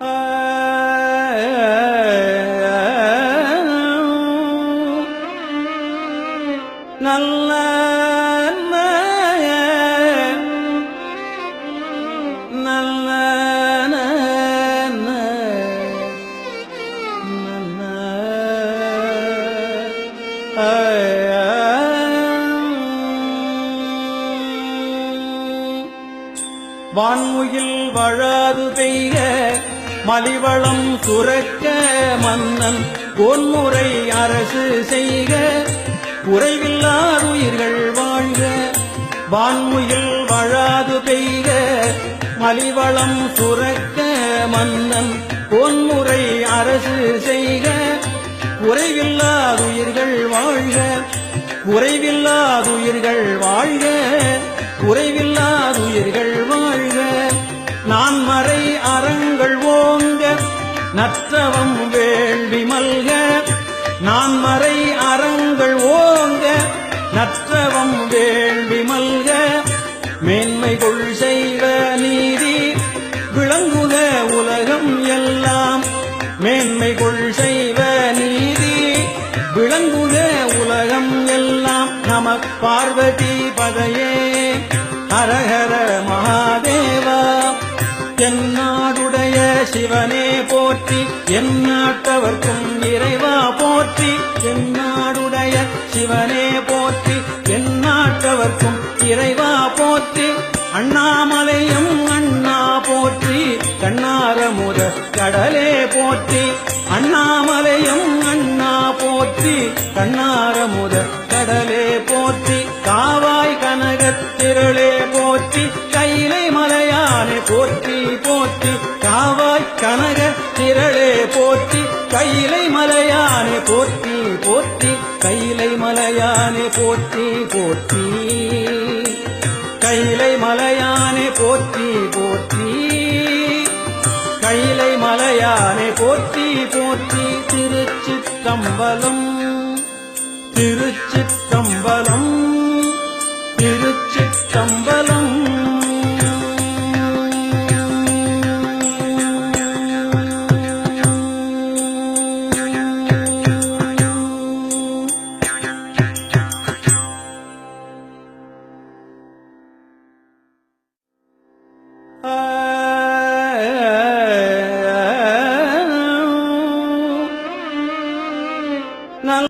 நல்ல நல்ல வான்முகில் வழாது பெய்க. மலிவளம் சுரக்க மன்னன் பொன்முறை அரசு செய்க. குறைவில்லாதுயிர்கள் வாழ்க வான்முயில் வழாது பெய்க. மலிவளம் சுரக்க மன்னன் பொன்முறை அரசு செய்க. குறைவில்லாதுயிர்கள் வாழ்க குறைவில்லாதுயிர்கள் வாழ்க. குறைவில்லாதுயிர்கள் வாழ்க. நான் நற்றவம் வேள்வி மல்க நான் மறை அறங்கள் ஓங்க. நற்றவம் வேள்வி மல்க மேன்மை கொள் செய்வ நீதி விளங்குக உலகம் எல்லாம். மேன்மை கொள் செய்வ நீதி விளங்குக உலகம் எல்லாம். நம பார்வதி பதையே ஹரஹர மகாதேவா. எந்நாடுடைய சிவனே போற்றி எந்நாட்டவர்க்கும் இறைவா போற்றி. எந்நாடுடைய சிவனே போற்றி எந்நாட்டவர்க்கும் இறைவா போற்றி. அண்ணாமலையும் அண்ணா போற்றி கண்ணாரமுத கடலே போற்றி. அண்ணாமலையும் அண்ணா போற்றி கண்ணாரமுத கடலே போற்றி. காவாய் கனகத் திரளே கையிலை மலையானே போற்றி போற்றி. கையிலை மலையானே போற்றி போற்றி. கையிலை மலையானே போற்றி போற்றி. கையிலை மலையானே போற்றி போற்றி. திருச்சிற்றம்பலம் திருச்சிற்றம்பலம் திருச்சிற்றம்பலம். Uh...